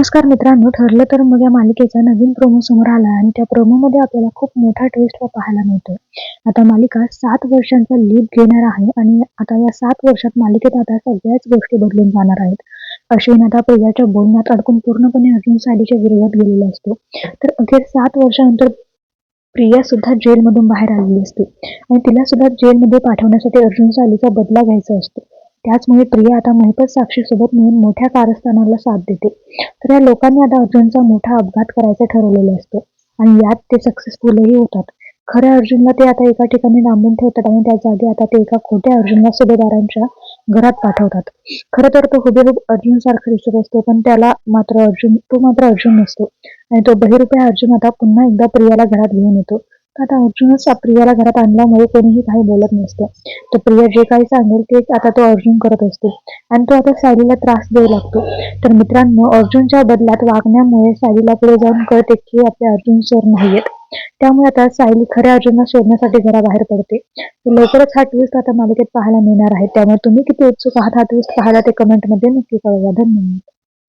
नमस्कार मित्रांनो ठरलं तर मग या मालिकेचा नवीन प्रोमो समोर आला आणि त्या प्रोमोमध्ये आपल्याला खूप मोठा ट्विस्ट पाहायला मिळतोय. आता मालिका सात वर्षांचा लीप घेणार आहे आणि आता या सात वर्षात मालिकेत आता सगळ्याच गोष्टी बदलून जाणार आहेत. अश्विन आता प्रियाच्या बोलण्यात अडकून पूर्णपणे अर्जुन सायलीच्या विरोधात गेलेला असतो. तर अखेर सात वर्षानंतर प्रिया सुद्धा जेलमधून बाहेर आलेली असते आणि तिला सुद्धा जेलमध्ये पाठवण्यासाठी अर्जुन सायलीचा बदला घ्यायचा असतो. त्याचमुळे प्रिया आता मोहितच साक्षी सोबत मिळून मोठ्या कारस्थानाला साथ देते. तर या लोकांनी आता अर्जुनचा मोठा अपघात करायचं ठरवलेलं असतं. आणि यात ते सक्सेसफुलही होतात. खऱ्या अर्जुनला ते आता एका ठिकाणी डांबून ठेवतात आणि त्या जागी आता ते एका खोट्या अर्जुनला सुभेदारांच्या घरात पाठवतात. खरं तर तो हुबेहूब अर्जुन सारखा दिसत असतो पण त्याला मात्र अर्जुन तो मात्र अर्जुन नसतो. आणि तो बहिरुपया अर्जुन आता पुन्हा एकदा प्रियाला घरात घेऊन येतो. आता अर्जुनच प्रियाला घरात आणल्यामुळे कोणीही काही बोलत नसतं. तर प्रिया जे काही सांगेल ते आता तो अर्जुन करत असतो. आणि तो आता सायलीला त्रास देऊ लागतो. तर मित्रांनो अर्जुनच्या बदल्यात वागण्यामुळे सायलीला पुढे जाऊन कळते की आपले अर्जुन सर नाहीयेत. त्यामुळे आता सायली खऱ्या अर्जुनला शोधण्यासाठी घराबाहेर पडते. लवकरच हा ट्विस्ट आता मालिकेत पाहायला मिळणार आहे. त्यामुळे तुम्ही किती उत्सुक आहात हा ट्विस्ट पाहायला ते कमेंटमध्ये नक्की कळवा. धन्यवाद.